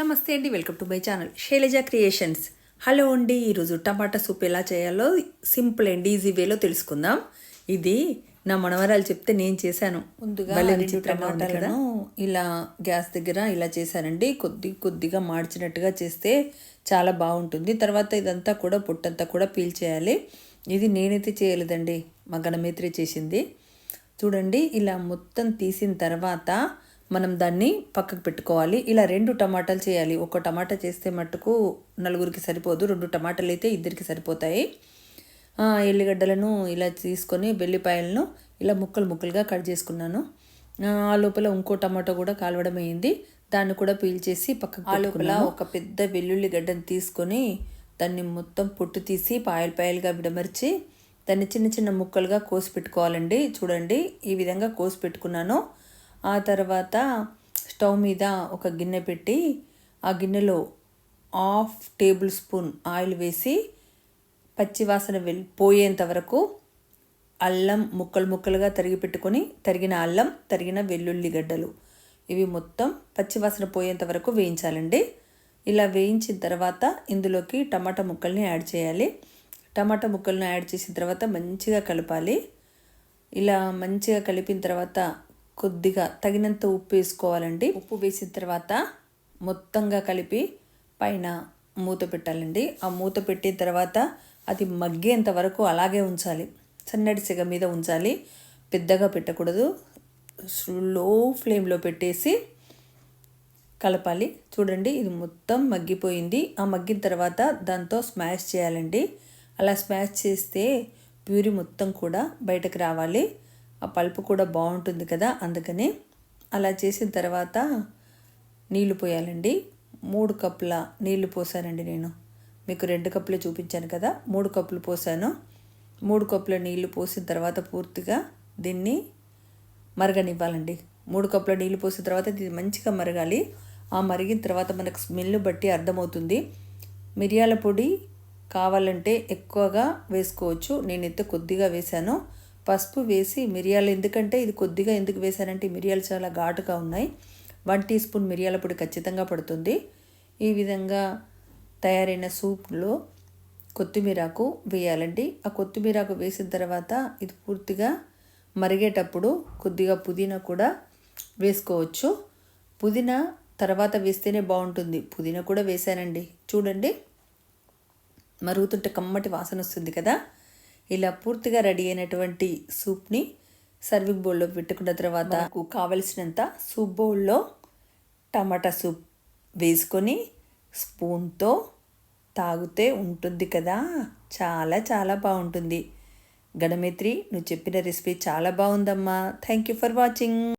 నమస్తే అండి welcome to my channel Shailaja creations. Hello అండి ఈరోజు టమాటా సూప్ ఎలా చేయాలో సింపుల్ అండ్ ఈజీ వేలో తెలుసుకుందాం. ఇది నా మనవరాలు చెప్తే నేను చేశాను. ముందుగా టమాటాలను ఇలా గ్యాస్ దగ్గర ఇలా చేశానండి. కొద్ది కొద్దిగా మార్చినట్టుగా చేస్తే చాలా బాగుంటుంది. తర్వాత ఇదంతా కూడా పొట్టంతా కూడా పీల్ చేయాలి. ఇది నేనైతే చేయలేదండి. మా గణమేత్రి చేసింది. చూడండి ఇలా మొత్తం తీసిన తర్వాత మనం దాన్ని పక్కకు పెట్టుకోవాలి. ఇలా రెండు టమాటాలు చేయాలి. ఒక టమాటా చేస్తే మట్టుకు నలుగురికి సరిపోదు. రెండు టమాటాలు అయితే ఇద్దరికి సరిపోతాయి. ఎల్లిగడ్డలను ఇలా తీసుకొని వెల్లిపాయలను ఇలా ముక్కలు ముక్కలుగా కట్ చేసుకున్నాను. ఆ లోపల ఇంకో టమాటో కూడా కాలవడం అయింది. దాన్ని కూడా పీల్చేసి పక్కకు ఆ లోపల ఒక పెద్ద వెల్లుల్లి గడ్డను తీసుకొని దాన్ని మొత్తం పొట్టు తీసి పాయలు పాయలుగా విడమర్చి దాన్ని చిన్న చిన్న ముక్కలుగా కోసి పెట్టుకోవాలండి. చూడండి ఈ విధంగా కోసి పెట్టుకున్నాను. ఆ తర్వాత స్టవ్ మీద ఒక గిన్నె పెట్టి ఆ గిన్నెలో హాఫ్ టేబుల్ స్పూన్ ఆయిల్ వేసి పచ్చివాసన వెళ్ళి పోయేంత వరకు అల్లం ముక్కలు ముక్కలుగా తరిగి పెట్టుకొని తరిగిన అల్లం తరిగిన వెల్లుల్లి గడ్డలు. ఇవి మొత్తం పచ్చివాసన పోయేంత వరకు వేయించాలండి. ఇలా వేయించిన తర్వాత ఇందులోకి టమాటా ముక్కల్ని యాడ్ చేయాలి. టమాటా ముక్కలను యాడ్ చేసిన తర్వాత మంచిగా కలపాలి. ఇలా మంచిగా కలిపిన తర్వాత కొద్దిగా తగినంత ఉప్పు వేసుకోవాలండి. ఉప్పు వేసిన తర్వాత మొత్తంగా కలిపి పైన మూత పెట్టాలండి. ఆ మూత పెట్టిన తర్వాత అది మగ్గేంత వరకు అలాగే ఉంచాలి. సన్నటి సిగ మీద ఉంచాలి. పెద్దగా పెట్టకూడదు. స్లో ఫ్లేమ్లో పెట్టేసి కలపాలి. చూడండి ఇది మొత్తం మగ్గిపోయింది. ఆ మగ్గిన తర్వాత దాంతో స్మాష్ చేయాలండి. అలా స్మాష్ చేస్తే ప్యూరి మొత్తం కూడా బయటకు రావాలి. ఆ పల్పు కూడా బాగుంటుంది కదా అందుకని అలా చేసిన తర్వాత నీళ్ళు పోయాలండి. మూడు కప్పుల నీళ్ళు పోసానండి నేను. మీకు రెండు కప్పులు చూపించాను కదా మూడు కప్పులు పోసాను. మూడు కప్పుల నీళ్ళు పోసిన తర్వాత పూర్తిగా దీన్ని మరగనివ్వాలండి. మూడు కప్పుల నీళ్ళు పోసిన తర్వాత ఇది మంచిగా మరగాలి. ఆ మరిగిన తర్వాత మనకు స్మెల్ బట్టి అర్థమవుతుంది. మిరియాల పొడి కావాలంటే ఎక్కువగా వేసుకోవచ్చు. నేనైతే కొద్దిగా వేశాను. పసుపు వేసి మిరియాలు ఎందుకంటే ఇది కొద్దిగా ఎందుకు వేశానంటే మిరియాలు చాలా ఘాటుగా ఉన్నాయి. వన్ టీ స్పూన్ మిరియాల పొడి ఖచ్చితంగా పడుతుంది. ఈ విధంగా తయారైన సూప్లో కొత్తిమీరాకు వేయాలండి. ఆ కొత్తిమీరాకు వేసిన తర్వాత ఇది పూర్తిగా మరిగేటప్పుడు కొద్దిగా పుదీనా కూడా వేసుకోవచ్చు. పుదీనా తర్వాత వేస్తేనే బాగుంటుంది. పుదీనా కూడా వేసానండి చూడండి మరుగుతుంటే కమ్మటి వాసన వస్తుంది కదా. ఇలా పూర్తిగా రెడీ అయినటువంటి సూప్ని సర్వింగ్ బౌల్లో పెట్టుకున్న తర్వాత నాకు కావలసినంత సూప్ బౌల్లో టమాటా సూప్ వేసుకొని స్పూన్తో తాగితే ఉంటుంది కదా. చాలా చాలా బాగుంటుంది. గణమిత్రి నువ్వు చెప్పిన రెసిపీ చాలా బాగుందమ్మా. Thank you for watching